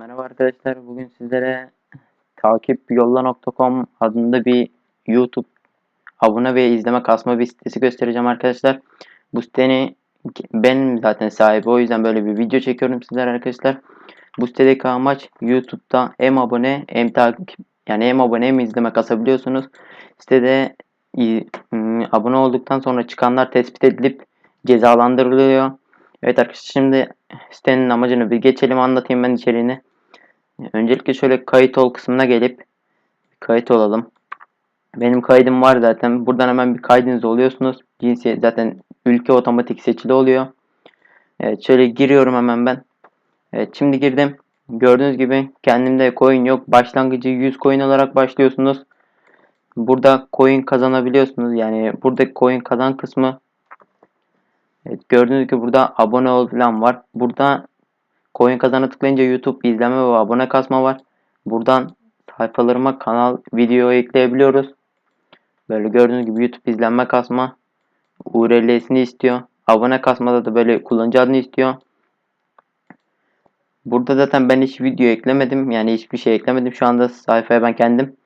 Merhaba arkadaşlar. Bugün sizlere takipyolla.com adında bir YouTube abone ve izleme kasma bir sitesi göstereceğim arkadaşlar. Bu sitenin benim zaten sahibi. O yüzden böyle bir video çekiyorum sizlere arkadaşlar. Bu sitedeki amaç YouTube'da hem abone hem takip yani hem abone hem izleme kasabiliyorsunuz. Sitede abone olduktan sonra çıkanlar tespit edilip cezalandırılıyor. Evet arkadaşlar şimdi sitenin amacını bir geçelim anlatayım ben içeriğini. Öncelikle şöyle kayıt ol kısmına gelip kayıt olalım. Benim kaydım var zaten. Buradan hemen bir kaydınız oluyorsunuz. Cinsiyet zaten ülke otomatik seçili oluyor. Evet şöyle giriyorum hemen ben. Evet şimdi girdim. Gördüğünüz gibi kendimde coin yok. Başlangıcı 100 coin olarak başlıyorsunuz. Burada coin kazanabiliyorsunuz. Yani buradaki coin kazan kısmı Evet, gördüğünüz gibi burada abone ol falan var. Burada coin kazana tıklayınca YouTube izleme ve abone kasma var. Buradan sayfalarıma kanal video ekleyebiliyoruz. Böyle gördüğünüz gibi YouTube izlenme kasma URL'sini istiyor. Abone kasmada da böyle kullanıcı adını istiyor. Burada zaten ben hiç video eklemedim. Yani hiçbir şey eklemedim. Şu anda sayfaya ben kendim.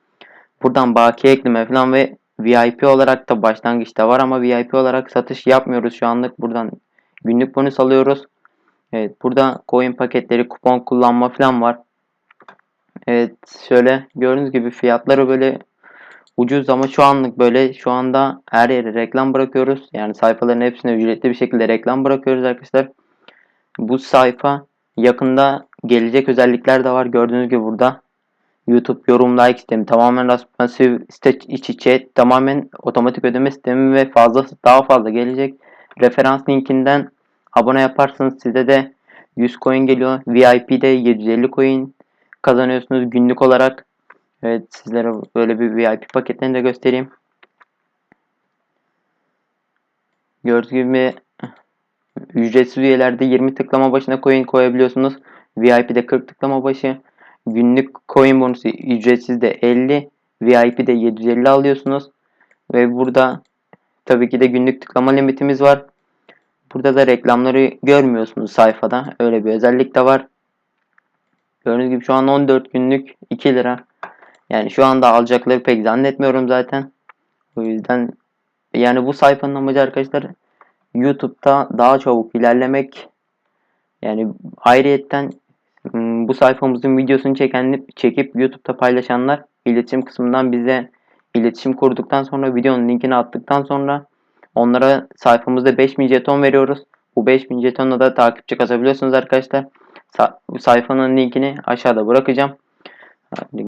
Buradan bakiye ekleme falan ve VIP olarak da başlangıçta var ama VIP olarak satış yapmıyoruz şu anlık. Buradan günlük bonus alıyoruz. Evet burada coin paketleri, kupon kullanma falan var. Evet şöyle gördüğünüz gibi fiyatları böyle ucuz ama şu anlık böyle şu anda her yere reklam bırakıyoruz. Yani sayfaların hepsine ücretli bir şekilde reklam bırakıyoruz arkadaşlar. Bu sayfa yakında gelecek özellikler de var. Gördüğünüz gibi burada YouTube yorum like sistemi tamamen responsif site iç içe tamamen otomatik ödeme sistemi ve fazlası daha fazla gelecek. Referans linkinden abone yaparsanız size de 100 coin geliyor. VIP'de 750 coin kazanıyorsunuz günlük olarak. Evet sizlere böyle bir VIP paketlerini de göstereyim. Gördüğünüz gibi ücretsiz üyelerde 20 tıklama başına coin koyabiliyorsunuz. VIP'de 40 tıklama başı. Günlük coin bonusu ücretsiz de 50. VIP'de 750 alıyorsunuz. Ve burada tabii ki de günlük tıklama limitimiz var. Burada da reklamları görmüyorsunuz sayfada. Öyle bir özellik de var. Gördüğünüz gibi şu an 14 günlük 2 lira. Yani şu anda alacakları pek zannetmiyorum zaten. O yüzden yani bu sayfanın amacı arkadaşlar YouTube'da daha çabuk ilerlemek. Yani ayrıyetten bu sayfamızın videosunu çeken, çekip YouTube'da paylaşanlar iletişim kısmından bize iletişim kurduktan sonra videonun linkini attıktan sonra onlara sayfamızda 5000 jeton veriyoruz. Bu 5000 jetonla da takipçi kazabiliyorsunuz arkadaşlar. Sa- sayfanın linkini aşağıda bırakacağım.